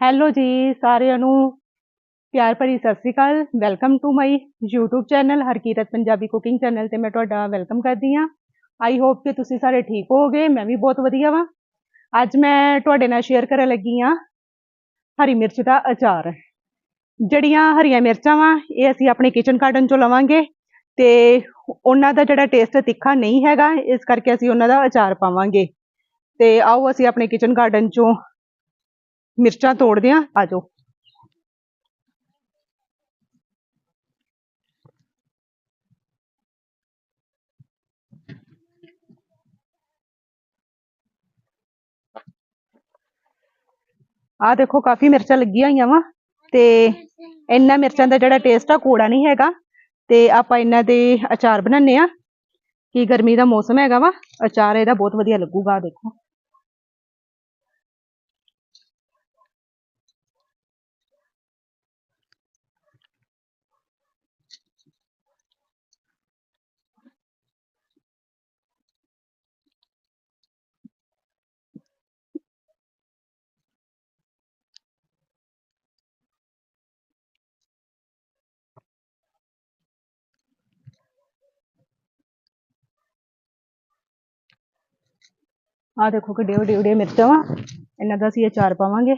Hello ਜੀ, ਸਾਰਿਆਂ ਨੂੰ। ਪਿਆਰ ਭਰੀ Sat Sri Akal. Welcome to my YouTube channel Harkirat Punjabi cooking channel ਤੇ ਮੈਂ ਤੁਹਾਡਾ ਵੈਲਕਮ ਕਰਦੀ ਹਾਂ। ਆਈ ਹੋਪ ਕਿ ਤੁਸੀਂ ਸਾਰੇ ਠੀਕ ਹੋਵੋਗੇ, ਮੈਂ ਵੀ ਬਹੁਤ ਵਧੀਆ ਵਾਂ। ਅੱਜ ਮੈਂ ਤੁਹਾਡੇ ਨਾਲ ਸ਼ੇਅਰ ਕਰਨ ਲੱਗੀ ਹਾਂ ਹਰੀ ਮਿਰਚ ਦਾ ਅਚਾਰ। ਜਿਹੜੀਆਂ ਹਰੀਆਂ ਮਿਰਚਾਂ ਵਾਂ, ਇਹ ਅਸੀਂ ਆਪਣੇ ਕਿਚਨ ਗਾਰਡਨ ਚੋਂ ਲਵਾਂਗੇ ਤੇ ਉਹਨਾਂ ਦਾ ਜਿਹੜਾ ਟੇਸਟ ਤਿੱਖਾ ਨਹੀਂ ਹੈਗਾ, ਇਸ ਕਰਕੇ ਅਸੀਂ ਉਹਨਾਂ ਦਾ ਅਚਾਰ ਪਾਵਾਂਗੇ। ਤੇ ਆਓ ਅਸੀਂ ਆਪਣੇ ਕਿਚਨ ਗਾਰਡਨ ਚੋਂ ਮਿਰਚਾਂ ਤੋੜਦੇ ਹਾਂ ਆ ਜਾਓ। ਆ ਦੇਖੋ, ਕਾਫੀ ਮਿਰਚਾਂ ਲੱਗੀਆਂ ਹੋਈਆਂ ਵਾ, ਤੇ ਇੰਨਾ ਮਿਰਚਾਂ ਦਾ ਜਿਹੜਾ ਟੇਸਟ ਆ, ਕੋੜਾ ਨਹੀਂ ਹੈਗਾ। ਤੇ ਆਪਾਂ ਇਹਨਾਂ ਦੇ ਅਚਾਰ ਬਣਾਉਂਦੇ ਆ, ਕਿ ਗਰਮੀ ਦਾ ਮੌਸਮ ਹੈਗਾ ਵਾ, ਅਚਾਰ ਇਹਦਾ ਬਹੁਤ ਵਧੀਆ ਲੱਗੂਗਾ ਦੇਖੋ। ਆਹ ਦੇਖੋ ਕਿੱਡੇ ਵੱਡੇ ਵੱਡੇ ਮਿਰਚਾਂ ਵਾ। ਇਹਨਾਂ ਦਾ ਅਸੀਂ ਅਚਾਰ ਪਾਵਾਂਗੇ।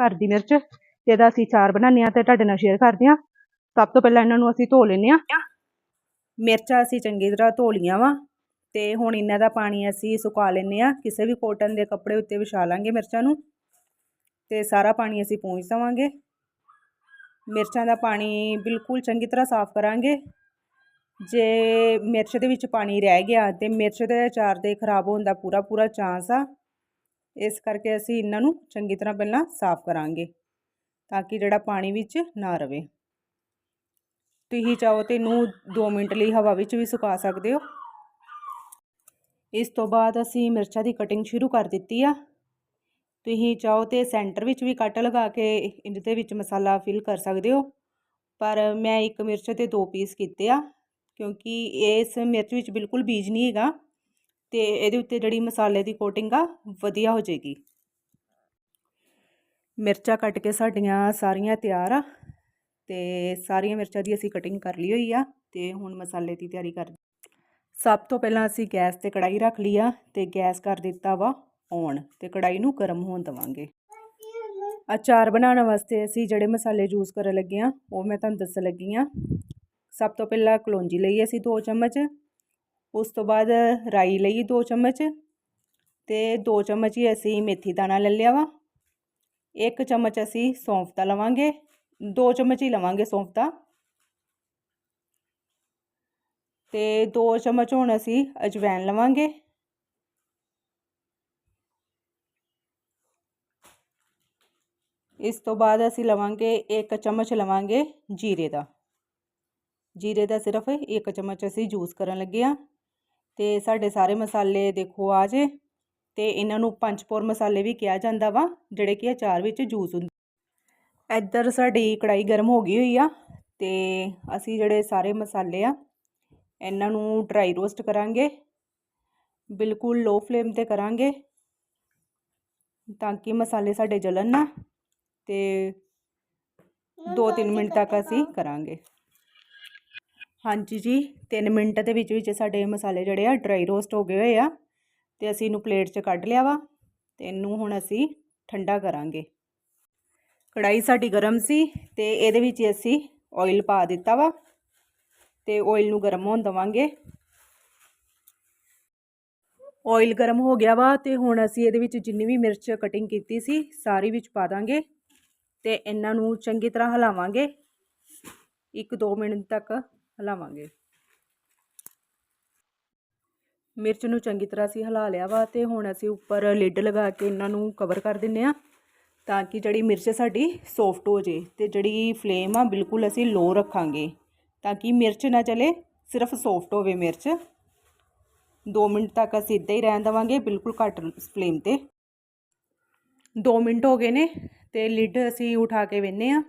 ਘਰ ਦੀ ਮਿਰਚ ਤੇ ਇਹਦਾ ਅਸੀਂ ਚਾਰ ਬਣਾਉਂਦੇ ਆ ਤੇ ਤੁਹਾਡੇ ਨਾਲ ਸ਼ੇਅਰ ਕਰਦੇ ਆ ਸਭ ਤੋਂ ਪਹਿਲਾਂ ਇਹਨਾਂ ਨੂੰ ਅਸੀਂ ਧੋ ਲੈਂਦੇ ਆ ਮਿਰਚਾਂ ਅਸੀਂ ਚੰਗੀ ਤਰ੍ਹਾਂ ਧੋ ਲੀਆਂ ਵਾ ਤੇ ਹੁਣ ਇਹਨਾਂ ਦਾ ਪਾਣੀ ਅਸੀਂ ਸੁਕਾ ਲੈਂਦੇ ਆ ਕਿਸੇ ਵੀ ਕੋਟਨ ਦੇ ਕੱਪੜੇ ਉੱਤੇ ਵਿਛਾ ਲਾਂਗੇ ਮਿਰਚਾਂ ਨੂੰ ਤੇ ਸਾਰਾ ਪਾਣੀ ਅਸੀਂ ਪੂੰਝ ਦੇਵਾਂਗੇ। ਮਿਰਚਾਂ ਦਾ ਪਾਣੀ ਬਿਲਕੁਲ ਚੰਗੀ ਤਰ੍ਹਾਂ ਸਾਫ਼ ਕਰਾਂਗੇ। ਜੇ ਮਿਰਚ ਦੇ ਵਿੱਚ ਪਾਣੀ ਰਹਿ ਗਿਆ ਤੇ ਮਿਰਚ ਦੇ ਅਚਾਰ ਦੇ ਖਰਾਬ ਹੋਣ ਦਾ ਪੂਰਾ ਪੂਰਾ ਚਾਂਸ ਆ। ਇਸ ਕਰਕੇ ਅਸੀਂ ਇਹਨਾਂ ਨੂੰ ਚੰਗੀ ਤਰ੍ਹਾਂ ਪਹਿਲਾਂ ਸਾਫ਼ ਕਰਾਂਗੇ ਤਾਂ ਕਿ ਜਿਹੜਾ ਪਾਣੀ ਵਿੱਚ ਨਾ ਰਵੇ। ਤੁਸੀਂ ਚਾਹੋ ਤੇ ਇਹਨੂੰ 2 ਮਿੰਟ ਲਈ ਹਵਾ ਵਿੱਚ ਵੀ ਸੁਕਾ ਸਕਦੇ ਹੋ। ਇਸ ਤੋਂ ਬਾਅਦ ਅਸੀਂ ਮਿਰਚਾਂ ਦੀ ਕਟਿੰਗ ਸ਼ੁਰੂ ਕਰ ਦਿੱਤੀ ਆ। ਤੁਸੀਂ ਚਾਹੋ ਤੇ ਸੈਂਟਰ ਵਿੱਚ ਵੀ ਕੱਟ ਲਗਾ ਕੇ ਇਹਦੇ ਵਿੱਚ ਮਸਾਲਾ ਫਿਲ ਕਰ ਸਕਦੇ ਹੋ। ਪਰ ਮੈਂ ਇੱਕ ਮਿਰਚ ਤੇ ਦੋ ਪੀਸ ਕੀਤੇ ਆ ਕਿਉਂਕਿ ਇਸ ਮਿਰਚ ਵਿੱਚ ਬਿਲਕੁਲ ਬੀਜ ਨਹੀਂ ਹੈਗਾ। ਤੇ ਇਹਦੇ ਉੱਤੇ ਜਿਹੜੀ ਮਸਾਲੇ ਦੀ ਕੋਟਿੰਗ ਆ, ਵਧੀਆ ਹੋ ਜਾਏਗੀ। ਮਿਰਚਾਂ ਕੱਟ ਕੇ ਸਾਡੀਆਂ ਸਾਰੀਆਂ ਤਿਆਰ ਆ, ਤੇ ਸਾਰੀਆਂ ਮਿਰਚਾਂ ਦੀ ਅਸੀਂ ਕਟਿੰਗ ਕਰ ਲਈ ਹੋਈ ਆ, ਤੇ ਹੁਣ ਮਸਾਲੇ ਦੀ ਤਿਆਰੀ ਕਰ ਸਭ ਤੋਂ ਪਹਿਲਾਂ ਅਸੀਂ ਗੈਸ ਤੇ ਕੜਾਈ ਰੱਖ ਲਈ ਆ, ਤੇ ਗੈਸ ਕਰ ਦਿੱਤਾ ਵਾ ਔਨ ਤੇ ਕੜਾਈ ਨੂੰ ਗਰਮ ਹੋਣ ਦਵਾਂਗੇ। ਅਚਾਰ ਬਣਾਉਣ ਵਾਸਤੇ ਅਸੀਂ ਜਿਹੜੇ ਮਸਾਲੇ ਯੂਜ਼ ਕਰਨ ਲੱਗੇ ਆ, ਉਹ ਮੈਂ ਤੁਹਾਨੂੰ ਦੱਸਣ ਲੱਗੀ ਆ। ਸਭ ਤੋਂ ਪਹਿਲਾਂ ਕਲੌਂਜੀ ਲਈ ਅਸੀਂ 2 ਚਮਚ। ਉਸ ਤੋਂ ਬਾਅਦ ਰਾਈ ਲਈ 2 ਚਮਚ ਤੇ 2 ਚਮਚ ਹੀ ਅਸੀਂ ਮੇਥੀ ਦਾਣਾ ਲੈ ਲਿਆ ਵਾ। 1 ਚਮਚ ਅਸੀਂ ਸੌਂਫ ਦਾ ਲਵਾਂਗੇ 2 ਚਮਚ ਹੀ ਲਵਾਂਗੇ ਸੌਂਫ ਦਾ। ਤੇ 2 ਚਮਚ ਹੁਣ ਅਸੀਂ ਅਜਵੈਨ ਲਵਾਂਗੇ। ਇਸ ਤੋਂ ਬਾਅਦ ਅਸੀਂ ਲਵਾਂਗੇ 1 ਚਮਚ ਲਵਾਂਗੇ ਜੀਰੇ ਦਾ। ਜੀਰੇ ਦਾ ਸਿਰਫ 1 ਚਮਚ ਅਸੀਂ ਯੂਜ਼ ਕਰਨ ਲੱਗੇ ਆ ਤੇ ਸਾਡੇ ਸਾਰੇ ਮਸਾਲੇ ਦੇਖੋ ਆ ਜੇ ਤੇ ਇਹਨਾਂ ਨੂੰ ਪੰਚਪੌਰ ਮਸਾਲੇ ਵੀ ਕਿਹਾ ਜਾਂਦਾ ਵਾ ਜਿਹੜੇ ਕਿ ਅਚਾਰ ਵਿੱਚ ਯੂਜ਼ ਹੁੰਦੇ ਇੱਧਰ ਸਾਡੀ ਕੜਾਈ ਗਰਮ ਹੋ ਗਈ ਹੋਈ ਆ ਤੇ ਅਸੀਂ ਜਿਹੜੇ ਸਾਰੇ ਮਸਾਲੇ ਆ ਇਹਨਾਂ ਨੂੰ ਡਰਾਈ ਰੋਸਟ ਕਰਾਂਗੇ ਬਿਲਕੁਲ ਲੋ ਫਲੇਮ ਤੇ ਕਰਾਂਗੇ ਤਾਂ ਕਿ ਮਸਾਲੇ ਸਾਡੇ ਜਲਣ ਨਾ ਤੇ 2-3 ਮਿੰਟ ਤੱਕ ਅਸੀਂ ਕਰਾਂਗੇ। ਹਾਂਜੀ ਜੀ 3 ਮਿੰਟ ਦੇ ਵਿੱਚ ਵਿੱਚ ਸਾਡੇ ਮਸਾਲੇ ਜਿਹੜੇ ਆ ਡਰਾਈ ਰੋਸਟ ਹੋ ਗਏ ਹੋਏ ਆ। ਤੇ ਅਸੀਂ ਇਹਨੂੰ ਪਲੇਟ 'ਚ ਕੱਢ ਲਿਆ ਵਾ ਤੇ ਇਹਨੂੰ ਹੁਣ ਅਸੀਂ ਠੰਡਾ ਕਰਾਂਗੇ। ਕੜਾਈ ਸਾਡੀ ਗਰਮ ਸੀ ਤੇ ਇਹਦੇ ਵਿੱਚ ਅਸੀਂ ਆਇਲ ਪਾ ਦਿੱਤਾ ਵਾ ਤੇ ਆਇਲ ਨੂੰ ਗਰਮ ਹੋਣ ਦਵਾਂਗੇ। ਆਇਲ ਗਰਮ ਹੋ ਗਿਆ ਵਾ ਤੇ ਹੁਣ ਅਸੀਂ ਇਹਦੇ ਵਿੱਚ ਜਿੰਨੀ ਵੀ ਮਿਰਚ ਕਟਿੰਗ ਕੀਤੀ ਸੀ, ਸਾਰੀ ਵਿੱਚ ਪਾ ਦਾਂਗੇ ਤੇ ਇਹਨਾਂ ਨੂੰ ਚੰਗੀ ਤਰ੍ਹਾਂ ਹਿਲਾਵਾਂਗੇ। 1-2 ਮਿੰਟ ਤੱਕ ਹਿਲਾਵਾਂਗੇ। ਮਿਰਚ ਨੂੰ ਚੰਗੀ ਤਰ੍ਹਾਂ ਅਸੀਂ ਹਿਲਾ ਲਿਆ ਵਾ ਤੇ ਹੁਣ ਅਸੀਂ ਉੱਪਰ ਲਿਡ ਲਗਾ ਕੇ ਇਹਨਾਂ ਨੂੰ ਕਵਰ ਕਰ ਦਿੰਨੇ ਆ ਤਾਂ ਕਿ ਜਿਹੜੀ ਮਿਰਚ ਸਾਡੀ ਸੌਫਟ ਹੋ ਜੇ ਤੇ ਜਿਹੜੀ ਫਲੇਮ ਆ ਬਿਲਕੁਲ ਅਸੀਂ ਲੋ ਰੱਖਾਂਗੇ ਤਾਂ ਕਿ ਮਿਰਚ ਨਾ ਚਲੇ, ਸਿਰਫ ਸੌਫਟ ਹੋਵੇ ਮਿਰਚ। 2 ਮਿੰਟ ਤੱਕ ਅਸੀਂ ਇੱਦਾਂ ਹੀ ਰਹਿਣ ਦੇਵਾਂਗੇ ਬਿਲਕੁਲ ਘੱਟ ਫਲੇਮ ਤੇ। 2 ਮਿੰਟ ਹੋ ਗਏ ਨੇ ਤੇ ਲਿਡ ਅਸੀਂ ਉਠਾ ਕੇ ਵੇਨੇ ਆ।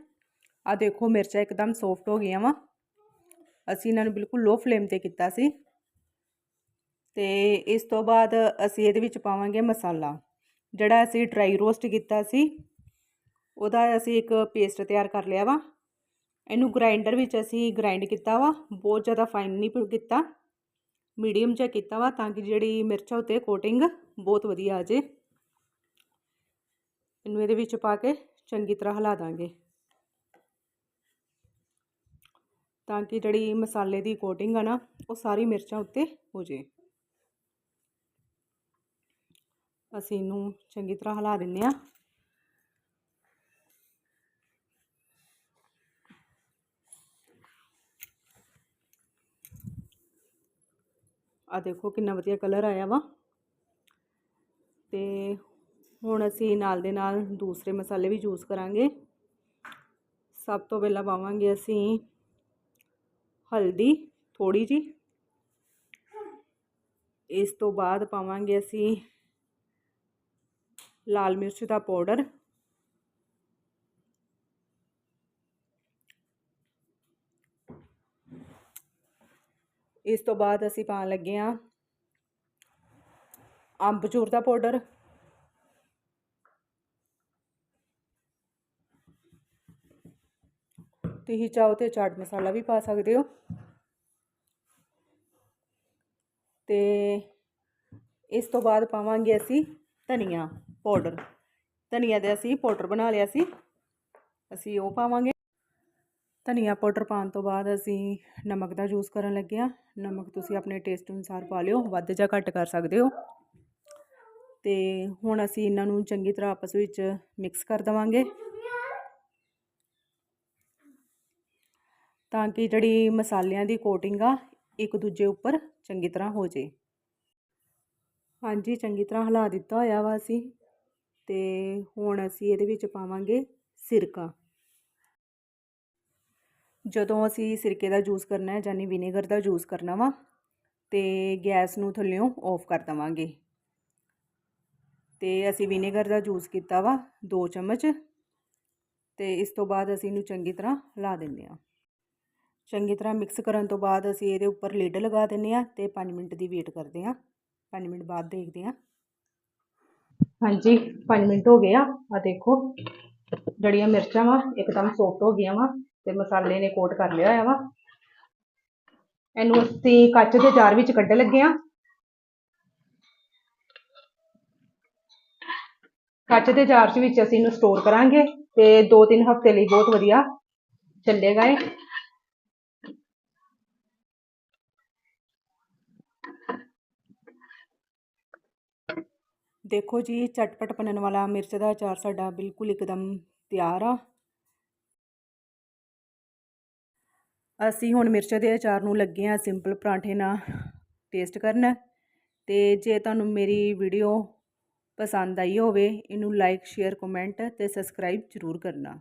ਆ ਦੇਖੋ ਮਿਰਚਾਂ ਇੱਕਦਮ ਸੌਫਟ ਹੋ ਗਈਆਂ ਵਾ। ਅਸੀਂ ਇਹਨਾਂ ਨੂੰ ਬਿਲਕੁਲ ਲੋ ਫਲੇਮ ਤੇ ਕੀਤਾ ਸੀ। ਤੇ ਇਸ ਤੋਂ ਬਾਅਦ ਅਸੀਂ ਇਹਦੇ ਵਿੱਚ ਪਾਵਾਂਗੇ ਮਸਾਲਾ, ਜਿਹੜਾ ਅਸੀਂ ਡਰਾਈ ਰੋਸਟ ਕੀਤਾ ਸੀ। ਉਹਦਾ ਅਸੀਂ ਇੱਕ ਪੇਸਟ ਤਿਆਰ ਕਰ ਲਿਆ ਵਾ। ਇਹਨੂੰ ਗ੍ਰਾਈਂਡਰ ਵਿੱਚ ਅਸੀਂ ਗ੍ਰਾਈਂਡ ਕੀਤਾ ਵਾ, ਬਹੁਤ ਜ਼ਿਆਦਾ ਫਾਈਨ ਨਹੀਂ ਕੀਤਾ। ਮੀਡੀਅਮ ਜਿਹਾ ਕੀਤਾ ਵਾ ਤਾਂ ਕਿ ਜਿਹੜੀ ਮਿਰਚਾਂ ਉੱਤੇ ਕੋਟਿੰਗ ਬਹੁਤ ਵਧੀਆ ਆ ਜੇ। ਇਹਨੂੰ ਇਹਦੇ ਵਿੱਚ ਪਾ ਕੇ ਚੰਗੀ ਤਰ੍ਹਾਂ ਹਿਲਾ ਦਾਂਗੇ। ਤਾਂ ਕਿ ਜਿਹੜੀ ਮਸਾਲੇ ਦੀ ਕੋਟਿੰਗ ਆ ਨਾ, ਉਹ ਸਾਰੀ ਮਿਰਚਾਂ ਉੱਤੇ ਹੋ ਜੇ। ਅਸੀਂ ਇਹਨੂੰ ਚੰਗੀ ਤਰ੍ਹਾਂ ਹਿਲਾ ਦਿੰਨੇ ਆ ਆ ਦੇਖੋ ਕਿੰਨਾ ਵਧੀਆ ਕਲਰ ਆਇਆ ਵਾ। ਤੇ ਹੁਣ ਅਸੀਂ ਨਾਲ ਦੇ ਨਾਲ ਦੂਸਰੇ ਮਸਾਲੇ ਵੀ ਯੂਜ਼ ਕਰਾਂਗੇ। ਸਭ ਤੋਂ ਪਹਿਲਾਂ ਪਾਵਾਂਗੇ ਅਸੀਂ ਹਲਦੀ ਥੋੜੀ ਜੀ ਇਸ ਤੋਂ ਬਾਅਦ ਪਾਵਾਂਗੇ ਅਸੀਂ ਲਾਲ ਮਿਰਚ ਦਾ ਪਾਊਡਰ। ਇਸ ਤੋਂ ਬਾਅਦ ਅਸੀਂ ਪਾਣ ਲੱਗੇ ਆ ਅੰਬਚੂਰ ਦਾ ਪਾਊਡਰ। ਤੁਸੀਂ ਚਾਹੋ ਤੇ ਚਾਟ ਮਸਾਲਾ ਵੀ ਪਾ ਸਕਦੇ ਹੋ। ਤੇ ਇਸ ਤੋਂ ਬਾਅਦ ਪਾਵਾਂਗੇ ਅਸੀਂ ਧਨੀਆ ਪਾਊਡਰ। ਧਨੀਆ ਦੇ ਅਸੀਂ ਪਾਊਡਰ ਬਣਾ ਲਿਆ ਸੀ। ਅਸੀਂ ਉਹ ਪਾਵਾਂਗੇ। ਧਨੀਆ ਪਾਊਡਰ ਪਾਉਣ ਤੋਂ ਬਾਅਦ ਅਸੀਂ ਨਮਕ ਦਾ ਯੂਜ਼ ਕਰਨ ਲੱਗੇ ਆ ਨਮਕ ਤੁਸੀਂ ਆਪਣੇ ਟੇਸਟ ਅਨੁਸਾਰ ਪਾ ਲਿਓ, ਵੱਧ ਜਾਂ ਘੱਟ ਕਰ ਸਕਦੇ ਹੋ। ਤੇ ਹੁਣ ਅਸੀਂ ਇਹਨਾਂ ਨੂੰ ਚੰਗੀ ਤਰ੍ਹਾਂ ਆਪਸ ਵਿੱਚ ਮਿਕਸ ਕਰ ਦਵਾਂਗੇ। ਤਾਂ ਕਿ ਜਿਹੜੀ ਮਸਾਲਿਆਂ ਦੀ ਕੋਟਿੰਗ ਆ, ਇੱਕ ਦੂਜੇ ਉੱਪਰ ਚੰਗੀ ਤਰ੍ਹਾਂ ਹੋ ਜੇ। ਹਾਂਜੀ, ਚੰਗੀ ਤਰ੍ਹਾਂ ਹਿਲਾ ਦਿੱਤਾ ਹੋਇਆ ਵਾ ਅਸੀਂ। ਤੇ ਹੁਣ ਅਸੀਂ ਇਹਦੇ ਵਿੱਚ ਪਾਵਾਂਗੇ ਸਿਰਕਾ। ਜਦੋਂ ਅਸੀਂ ਸਿਰਕੇ ਦਾ ਯੂਜ਼ ਕਰਨਾ ਹੈ, ਯਾਨੀ ਵਿਨੇਗਰ ਦਾ ਯੂਜ਼ ਕਰਨਾ ਵਾ, ਤੇ ਗੈਸ ਨੂੰ ਥੱਲਿਓਂ ਆਫ ਕਰ ਦਵਾਂਗੇ। ਤੇ ਅਸੀਂ ਵਿਨੇਗਰ ਦਾ ਯੂਜ਼ ਕੀਤਾ ਵਾ 2 ਚਮਚ, ਤੇ ਇਸ ਤੋਂ ਬਾਅਦ ਅਸੀਂ ਇਹਨੂੰ ਚੰਗੀ ਤਰ੍ਹਾਂ ਹਿਲਾ ਦਿੰਦੇ ਹਾਂ। ਚੰਗੀ ਤਰ੍ਹਾਂ ਮਿਕਸ ਕਰਨ ਤੋਂ ਬਾਅਦ ਅਸੀਂ ਇਹਦੇ ਉੱਪਰ ਲਿਡ ਲਗਾ ਦਿੰਨੇ ਆ ਤੇ 5 ਮਿੰਟ ਦੀ ਵੇਟ ਕਰਦੇ ਆ 5 ਮਿੰਟ ਬਾਅਦ ਦੇਖਦੇ ਆ ਹਾਂਜੀ 5 ਮਿੰਟ ਹੋ ਗਏ ਆ। ਆ ਦੇਖੋ ਜਿਹੜੀਆਂ ਮਿਰਚਾਂ ਵਾ, ਇੱਕਦਮ ਸੌਫਟ ਹੋ ਗਈਆਂ ਵਾ ਤੇ ਮਸਾਲੇ ਨੇ ਕੋਟ ਕਰ ਲਿਆ ਹੋਇਆ ਵਾ। ਇਹਨੂੰ ਅਸੀਂ ਕੱਚ ਦੇ ਜਾਰ ਵਿੱਚ ਕੱਢਣ ਲੱਗੇ ਆ ਕੱਚ ਦੇ ਜਾਰ ਵਿੱਚ ਅਸੀਂ ਇਹਨੂੰ ਸਟੋਰ ਕਰਾਂਗੇ ਤੇ 2-3 ਹਫ਼ਤੇ ਲਈ ਬਹੁਤ ਵਧੀਆ ਚੱਲੇਗਾ ਇਹ। ਦੇਖੋ ਜੀ ਚਟਪਟ ਬਣਨ ਵਾਲਾ ਮਿਰਚ ਦਾ ਅਚਾਰ ਸਾਡਾ ਬਿਲਕੁਲ ਇੱਕਦਮ ਤਿਆਰ ਆ। ਅਸੀਂ ਹੁਣ ਮਿਰਚ ਦੇ ਅਚਾਰ ਨੂੰ ਲੱਗੇ ਆ ਸਿੰਪਲ ਪਰਾਂਠੇ ਨਾਲ ਟੇਸਟ ਕਰਨ ਤੇ ਜੇ ਤੁਹਾਨੂੰ ਮੇਰੀ ਵੀਡੀਓ ਪਸੰਦ ਆਈ ਹੋਵੇ, ਇਹਨੂੰ ਲਾਈਕ ਸ਼ੇਅਰ ਕਮੈਂਟ ਤੇ ਸਬਸਕ੍ਰਾਈਬ ਜ਼ਰੂਰ ਕਰਨਾ।